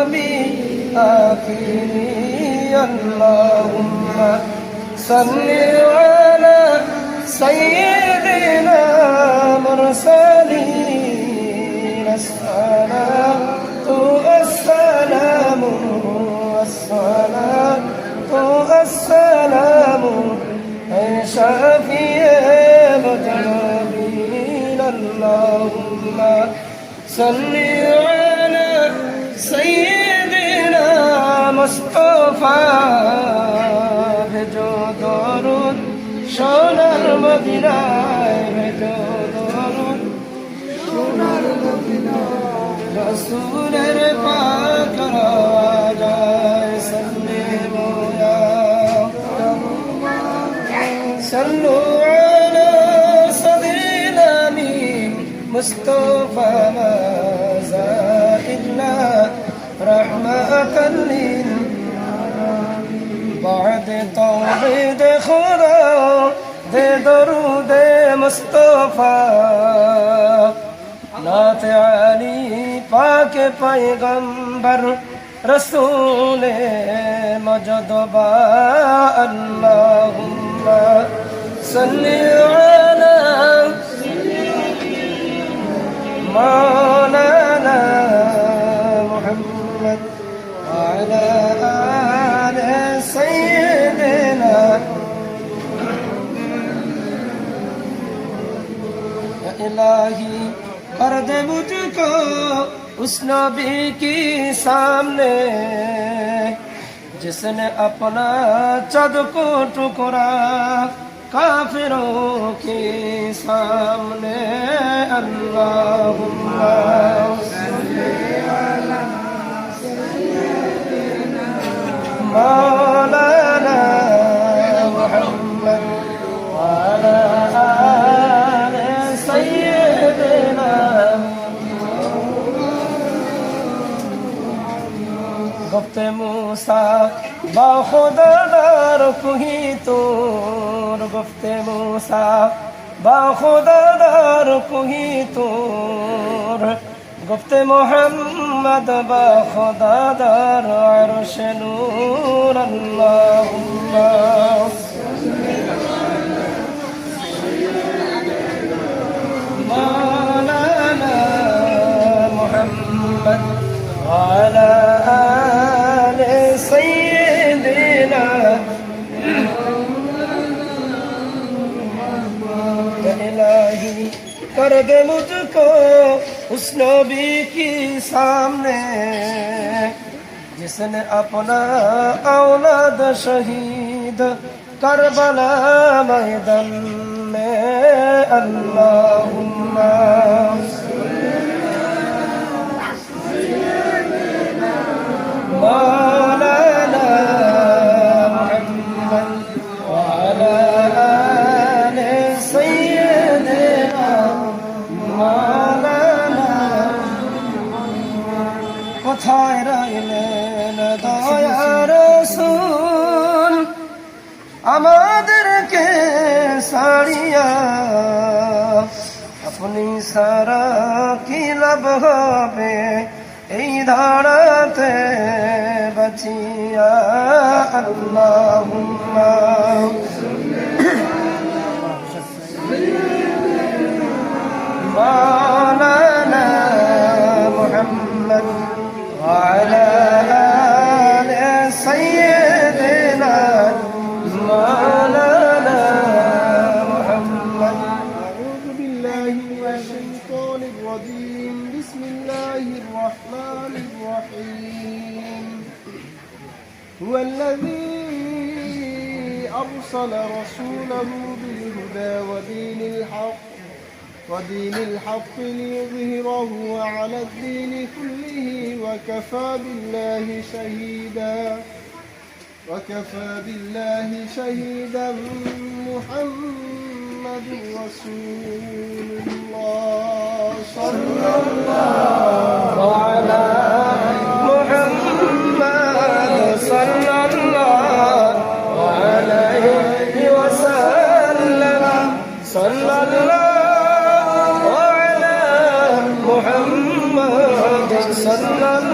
نبي آخري اللهم صل على سيدنا مرسلين. الصلاة السلام الصلاة السلام أي شفيع المذنبين اللهم صل على সৈয়দনা মুস্তফা ভেজো দরুদ, সোনার মদিনায় ভেজো দরুদ। সোনার মদিনায় রসুলের পাক রাজায় সল্লে মোয়া সল্লু আলা সাদিনা ما زائدنا رحمة لل بعد توحید خدا دے درود مصطفیٰ نات علی پاک پیغمبر رسول مجدبا اللهم صل على مولانا इलाही कर दे मुझको उस नबी की सामने जिसने अपना चद को टुकड़ा काफिरों के सामने अल्लाहुम्मा گفت موسا با خدا دار کوهی تور گفت موسا با خدا دار کوهی تور گفت محمد با خدا در عرش نور اللهم مولانا محمد وعلى कर दे मुझको उस नबी की सामने जिसने अपना औलाद शहीद करबला मैदान में अल्लाहुम्मा কোথায় রইলেন দয়া রসুল আমাদেরকে সারিয়া? আপনি সারা কি লাভ হবে? এই ধারাতে বাঁচিয়া আল্লাহুম্মা الرحمن الرحيم. هو الذي أرسل رسوله بالهدى ودين الحق ودين الحق ليظهره على الدين كله وكفى بالله شهيدا وكفى بالله شهيدا محمد رسول الله. صلى الله صلى الله على محمد صلى الله